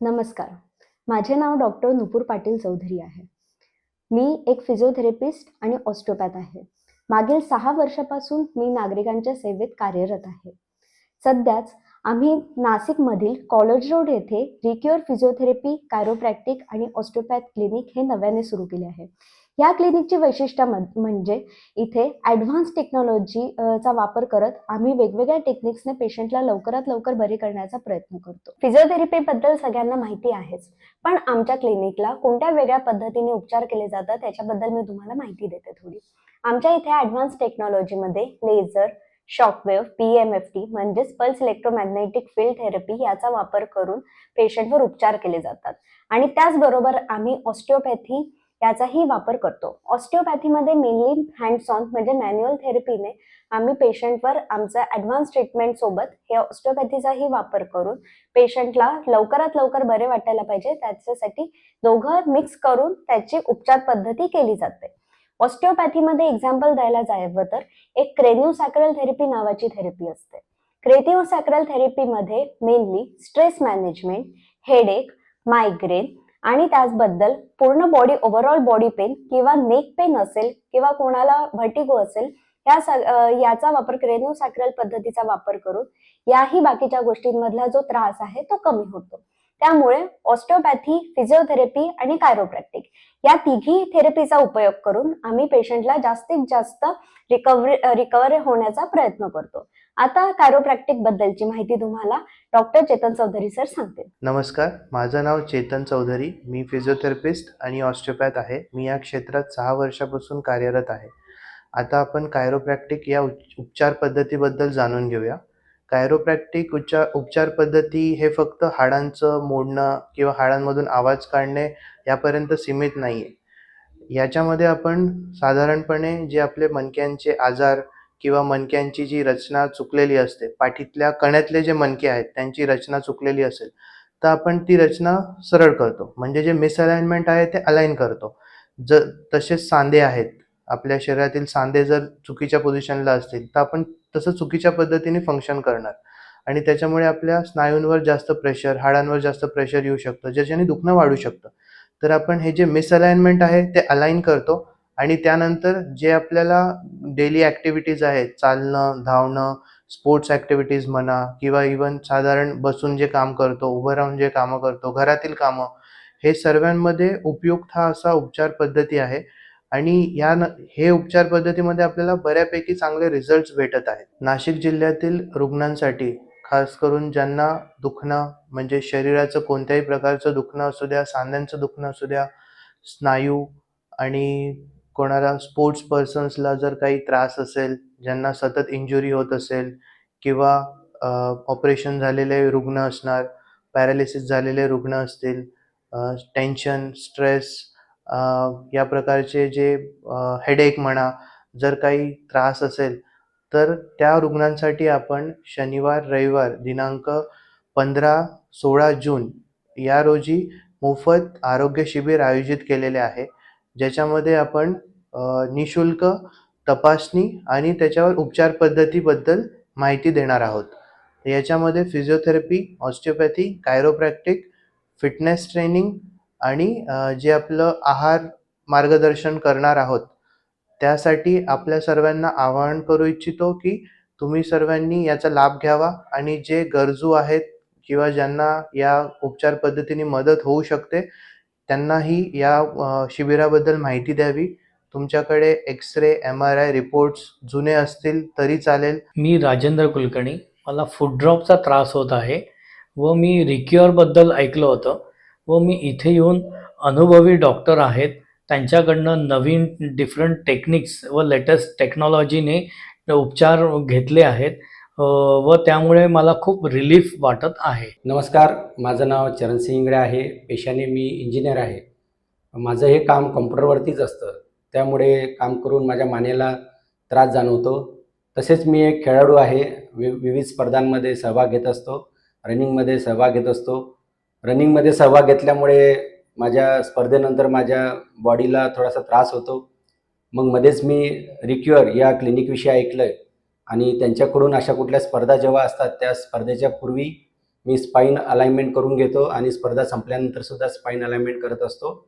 नमस्कार. माझे नाव डॉक्टर नुपूर पाटील चौधरी आहे. मी एक फिजिओथेरपिस्ट आणि ऑस्टोपॅथ आहे. मागील सहा वर्षापासून मी नागरिकांच्या सेवेत कार्यरत आहे. सध्याच आम्ही नाशिकमधील कॉलेज रोड येथे रिक्युअर फिजिओथेरपी कायरोप्रॅक्टिक आणि ऑस्ट्रोपॅथ क्लिनिक हे नव्याने सुरू केले आहे. या क्लिनिकची वैशिष्ट्य म्हणजे इथे ॲडव्हान्स टेक्नॉलॉजी चा वापर करत आम्ही वेगवेगळ्या टेक्निक्सने पेशंटला लवकरात लवकर बरे करण्याचा प्रयत्न करतो. फिजिओथेरपीबद्दल सगळ्यांना माहिती आहेच पण आमच्या क्लिनिकला कोणत्या वेगळ्या पद्धतीने उपचार केले जातात त्याच्याबद्दल मी तुम्हाला माहिती देते थोडी. आमच्या इथे ॲडव्हान्स टेक्नॉलॉजीमध्ये laser shockwave P M F T म्हणजेच पल्स इलेक्ट्रोमॅग्नेटिक फील्ड थेरपी याचा वापर करून पेशंटवर उपचार केले जातात. आणि त्याचबरोबर आम्ही ऑस्टिओपॅथी याचाही वापर करतो. ऑस्टिओपॅथीमध्ये मेनली हँड्स ऑन म्हणजे मॅन्युअल थेरपीने आम्ही पेशंटवर आमचा ॲडव्हान्स ट्रीटमेंट सोबत हे ऑस्टिओपॅथीचाही वापर करून पेशंटला लवकरात लवकर बरे वाटायला पाहिजे. त्याच्यासाठी दोघं मिक्स करून त्याची उपचार पद्धती केली जाते. ऑस्टिओपॅथीमध्ये एक्झाम्पल द्यायला जावं तर एक क्रेन्यू सॅक्रल थेरपी नावाची थेरपी असते. Creative sacral थेरपीमध्ये mainly stress management headache migraine आणि त्याचबद्दल पूर्ण बॉडी ओव्हरऑल बॉडी पेन किंवा नेक पेन असेल किंवा कोणाला व्हर्टिगो असेल या याचा वापर क्रेन्यू सॅक्रल पद्धतीचा वापर करून याही बाकीच्या गोष्टींमधला जो त्रास आहे तो कमी होतो. त्यामुळे ऑस्टिओपॅथी फिजिओथेरपी आणि कायरोप्रॅक्टिक या तिघी थेरपीचा उपयोग करून आम्ही पेशंटला जास्तीत जास्त रिकव्हरी रिकव्हरी होण्याचा प्रयत्न करतो. आता कायरोप्रॅक्टिक बद्दलची माहिती तुम्हाला डॉक्टर चेतन चौधरी सर सांगतील. नमस्कार माझं नाव चेतन चौधरी. मी फिजिओथेरपिस्ट आणि ऑस्टिओपॅथ आहे. मी या क्षेत्रात सहा वर्षापासून कार्यरत आहे. आता आपण कायरोप्रॅक्टिक या उपचार पद्धतीबद्दल जाणून घेऊया. कायरोप्रॅक्टिक उच्चार उपचार पद्धती हे फक्त हाडांचं मोडणं किंवा हाडांमधून आवाज काढणे यापर्यंत सीमित नाही आहे याच्यामध्ये आपण साधारणपणे जे आपले मणक्यांचे आजार किंवा मणक्यांची जी रचना चुकलेली असते पाठीतल्या कण्यातले जे मणके आहेत त्यांची रचना चुकलेली असेल तर आपण ती रचना सरळ करतो. म्हणजे जे मिसअलाइनमेंट आहे ते अलाइन करतो. ज तसेच सांधे आहेत आपल्या शरीरातील सांधे जर चुकीच्या पोझिशनला असतील तर आपण तसं चुकीच्या पद्धतीने फंक्शन करणार. आणि त्याच्यामुळे आपल्या स्नायूंवर जास्त प्रेशर हाडांवर जास्त प्रेशर येऊ शकतं ज्याच्याने दुखणं वाढू शकतं. तर आपण हे जे मिसअलाइनमेंट आहे ते अलाइन करतो. आणि त्यानंतर जे आपल्याला डेली ॲक्टिव्हिटीज आहेत चालणं धावणं स्पोर्ट्स ॲक्टिव्हिटीज म्हणा किंवा इवन साधारण बसून जे काम करतो उभं राहून जे कामं करतो घरातील कामं हे सर्वांमध्ये उपयुक्त हा असा उपचार पद्धती आहे. आणि या न हे उपचार पद्धतीमध्ये आपल्याला बऱ्यापैकी चांगले रिझल्ट्स भेटत आहेत. नाशिक जिल्ह्यातील रुग्णांसाठी खास करून ज्यांना दुखणं म्हणजे शरीराचं कोणत्याही प्रकारचं दुखणं असू द्या सांध्यांचं दुखणं असू द्या स्नायू आणि कोणाला स्पोर्ट्स पर्सन्सला जर काही त्रास असेल ज्यांना सतत इंजुरी होत असेल किंवा ऑपरेशन झालेले रुग्ण असणार पॅरालिसिस झालेले रुग्ण असतील टेन्शन स्ट्रेस या प्रकारचे जे हेडेक म्हणा जर काही त्रास असेल तर त्या रुग्णांसाठी आपण शनिवार रविवार दिनांक पंधरा सोळा जून या रोजी मोफत आरोग्य शिबिर आयोजित केलेले आहे. ज्याच्यामध्ये आपण निशुल्क तपासणी आणि त्याच्यावर उपचार पद्धतीबद्दल माहिती देणार आहोत. याच्यामध्ये physiotherapy osteopathy chiropractic fitness training आणि जे आपलं आहार मार्गदर्शन करणार आहोत त्यासाठी आपल्या सर्वांना आवाहन करू इच्छितो की तुम्ही सर्वांनी याचा लाभ घ्यावा आणि जे गरजू आहेत किंवा ज्यांना या उपचार पद्धतीने मदत होऊ शकते त्यांनाही या शिबिराबद्दल माहिती द्यावी. तुमच्याकडे X ray M R I reports जुने असतील तरी चालेल. मी राजेंद्र कुलकर्णी. मला फूड ड्रॉपचा त्रास होत आहे व मी रिक्युअरबद्दल ऐकलं होतं. व मी इथे येऊन अनुभवी डॉक्टर आहेत. त्यांच्याकडनं नवीन डिफरंट टेक्निक्स व लेटेस्ट टेक्नॉलॉजीने उपचार घेतले आहेत. व त्यामुळे मला खूप रिलीफ वाटत आहे. नमस्कार माझं नाव चरणसिंह इंगडे आहे. पेशाने मी इंजिनियर आहे. माझं हे काम कम्प्युटरवरतीच असतं. त्यामुळे काम करून माझ्या मानेला त्रास जाणवतो. तसेच मी एक खेळाडू आहे. वि विविध स्पर्धांमध्ये सहभाग घेत असतो. रनिंगमध्ये सहभाग घेत असतो. रनिंगमध्ये सहभाग घेतल्यामुळे माझ्या स्पर्धेनंतर माझ्या बॉडीला थोडासा त्रास होतो. मग मध्येच मी रिक्युअर या क्लिनिकविषयी ऐकलं आहे आणि त्यांच्याकडून अशा कुठल्या स्पर्धा जेव्हा असतात त्या स्पर्धेच्या पूर्वी मी स्पाईन अलाइनमेंट करून घेतो आणि स्पर्धा संपल्यानंतर सुद्धा स्पाईन अलाइनमेंट करत असतो.